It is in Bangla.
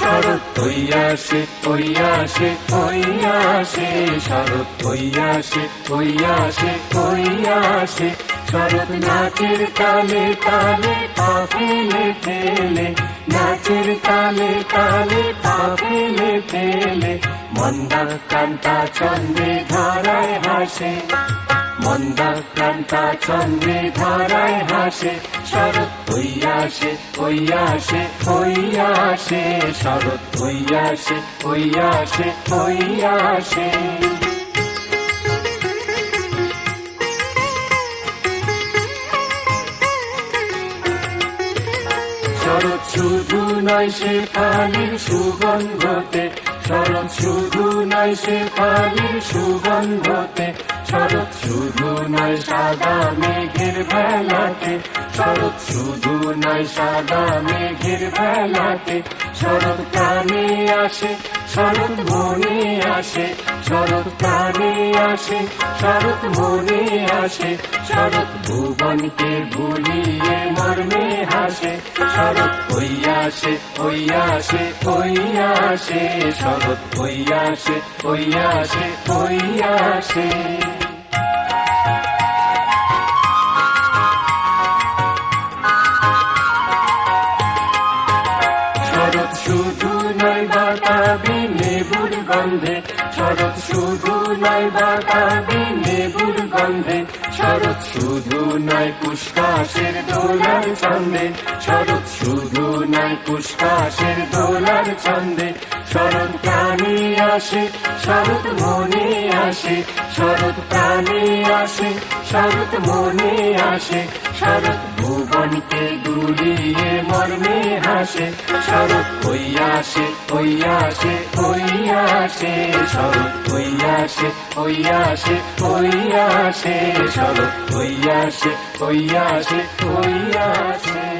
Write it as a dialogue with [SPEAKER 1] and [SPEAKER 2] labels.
[SPEAKER 1] শরৎ হইয়াছে হইয়াছে হইয়াছে শরৎ হইয়াছে হইয়াছে হইয়াছে শরৎ নাচের তালে তালে পা ফেলে ফেলে নাচের তালে তালে পা ফেলে ফেলে মন্দা, কান্তা চন্দ্রে ধারায় হাসে। মন্দা ক্রান্তা চন্দ্রে ধারায় হাসে শরৎ হইয়াছে হইয়াছে হইয়াছে শরৎ হইয়াছে হইয়াছে হইয়াছে শরৎ শুধু নয় সে পানির সুগন্ধতে, শরৎ শুধু নয় সে পানির সুগন্ধতে শরৎ শুধু নয় সাদা মেঘের বেলাতে, শরৎ শুধু নয় সাদা মেঘের বেলাতে, শরৎ প্রাণে আসে, শরৎ মনে আসে, শরৎ প্রাণে আসে, শরৎ মনে আসে, শরৎ ভুবনকে ভুলিয়ে মর্মে হাসে, শরৎ হইয়াছে হইয়াছে হইয়াছে শরৎ হইয়াছে হইয়াছে হইয়াছে শরৎ নয় বাতাবি লেবুর গন্ধে শরৎ শুধু নয় বাতাবি লেবুর গন্ধে শরৎ শুধু নয় পুষ্কাশের দোলার ছন্দে। শরৎ শুধু নয় পুষ্কাশের দোলার ছন্দে। শরৎ প্রাণী আসে, শরৎ মনে আসে, শরৎ প্রাণী আসে, শরৎ মনে আসে, শরৎ ভুবনকে দুলিয়ে মর্মে হাসে, শরৎ হইয়াছে হইয়াছে হইয়াছে শরৎ হইয়াছে হইয়াছে হইয়াছে শরৎ হইয়াছে হইয়াছে হইয়াছে